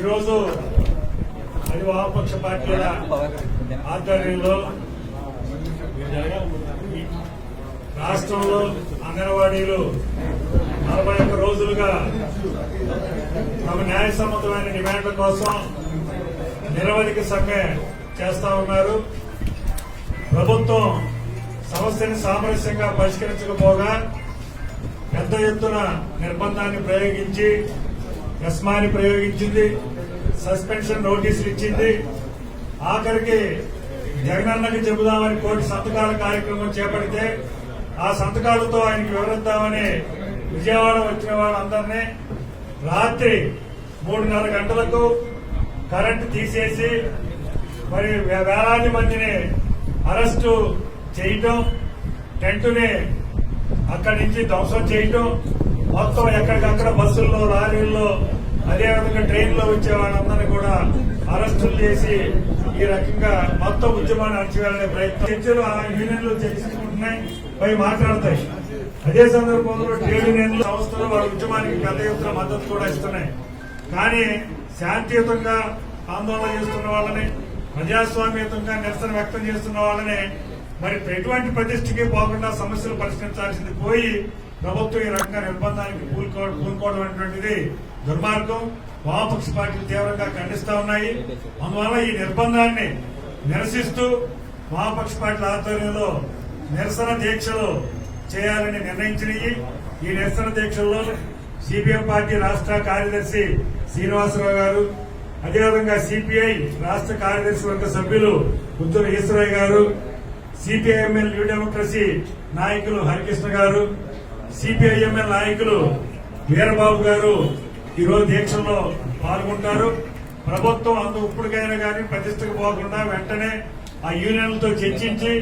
ఈరోజు అది వామపక్ష పార్టీల ఆధ్వర్యంలో రాష్ట్రంలో అంగన్వాడీలు నలభై ఒక్క రోజులుగా తమ న్యాయసమ్మతమైన డిమాండ్ల కోసం నిరవధిక సమ్మె చేస్తా ఉన్నారు. ప్రభుత్వం సమస్యని సామరస్యంగా పరిష్కరించకపోగా పెద్ద ఎత్తున నిర్బంధాన్ని ప్రయోగించి ఎస్మాని ప్రయోగించింది సస్పెన్షన్ నోటీసులు ఇచ్చింది. ఆఖరికి జగనన్నకి చెబుదామని కోటి సంతకాల కార్యక్రమం చేపడితే ఆ సంతకాలతో ఆయనకి వివరిద్దామని విజయవాడ వచ్చిన వాళ్ళందరినీ రాత్రి మూడున్నర గంటలకు కరెంటు తీసేసి మరి వే- వేలాది మందిని అరెస్టు చేయటం టెంటుని అక్కడి నుంచి ధ్వంసం చేయటం మొత్తం ఎక్కడికక్కడ బస్సుల్లో లారీల్లో అదేవిధంగా ట్రైన్లో వచ్చే వాళ్ళందరినీ కూడా అరెస్టులు చేసి ఈ రకంగా మొత్తం ఉద్యమాన్ని అణచివేయాలనే ప్రయత్నం. చర్చలు ఆ యూనియన్లు చర్చించుకుంటున్నాయి పై మాట్లాడతాయి. అదే సందర్భంలో ట్రేడ్ యూనియన్లు సంస్థలు వాళ్ళ ఉద్యమానికి పెద్ద ఎత్తున మద్దతు కూడా ఇస్తున్నాయి. కానీ శాంతియుతంగా ఆందోళన చేస్తున్న వాళ్ళని ప్రజాస్వామ్యతంగా నిరసన వ్యక్తం చేస్తున్న వాళ్ళని మరి ఎటువంటి ప్రతిష్టకి పోకుండా సమస్యలు పరిష్కరించాల్సింది పోయి ప్రభుత్వం ఈ రకంగా నిర్బంధానికి పూనుకో పూనుకోవడం అనేటువంటిది దుర్మార్గం. వామపక్ష పార్టీలు తీవ్రంగా ఖండిస్తా ఉన్నాయి. అందువల్ల ఈ నిర్బంధాన్ని నిరసిస్తూ వామపక్ష పార్టీల ఆధ్వర్యంలో నిరసన దీక్షలు చేయాలని నిర్ణయించినవి. ఈ నిరసన దీక్షల్లో సిపిఎం పార్టీ రాష్ట్ర కార్యదర్శి శ్రీనివాసరావు గారు అదేవిధంగా సిపిఐ రాష్ట్ర కార్యదర్శి వర్గ సభ్యులు బుద్ధుల ఈశ్వరయ్య గారు సిపిఐఎంఎల్ న్యూ డెమోక్రసీ నాయకులు హరికృష్ణ గారు సిపిఐఎంఎల్ నాయకులు వీరబాబు గారు ఈరోజు దీక్షలో పాల్గొంటారు. ప్రభుత్వం అందు ఇప్పటికైనా కానీ ప్రతిష్టకు పోకుండా వెంటనే ఆ యూనియన్లతో చర్చించి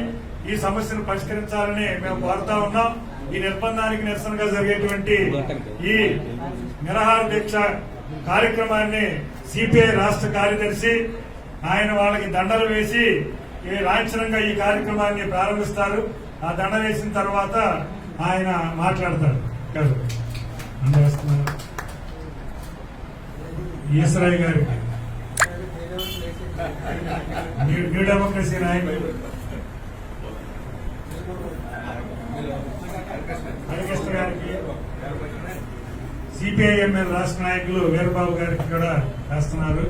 ఈ సమస్యను పరిష్కరించాలని మేము కోరుతా ఉన్నాం. ఈ నిర్బంధానికి నిరసనగా జరిగేటువంటి ఈ నిరహార దీక్ష కార్యక్రమాన్ని సిపిఐ రాష్ట్ర కార్యదర్శి ఆయన వాళ్ళకి దండలు వేసి లాంఛనంగా ఈ కార్యక్రమాన్ని ప్రారంభిస్తారు. ఆ దండ వేసిన తర్వాత ఆయన మాట్లాడతారు కాదు. అందజేస్తున్నారు. ఈశ్వరయ్య గారికి న్యూ న్యూ డెమోక్రసీ నాయకులు హరికృష్ణ గారికి సిపిఐఎంఎల్ రాష్ట్ర నాయకులు వీరబాబు గారికి కూడా రాస్తున్నారు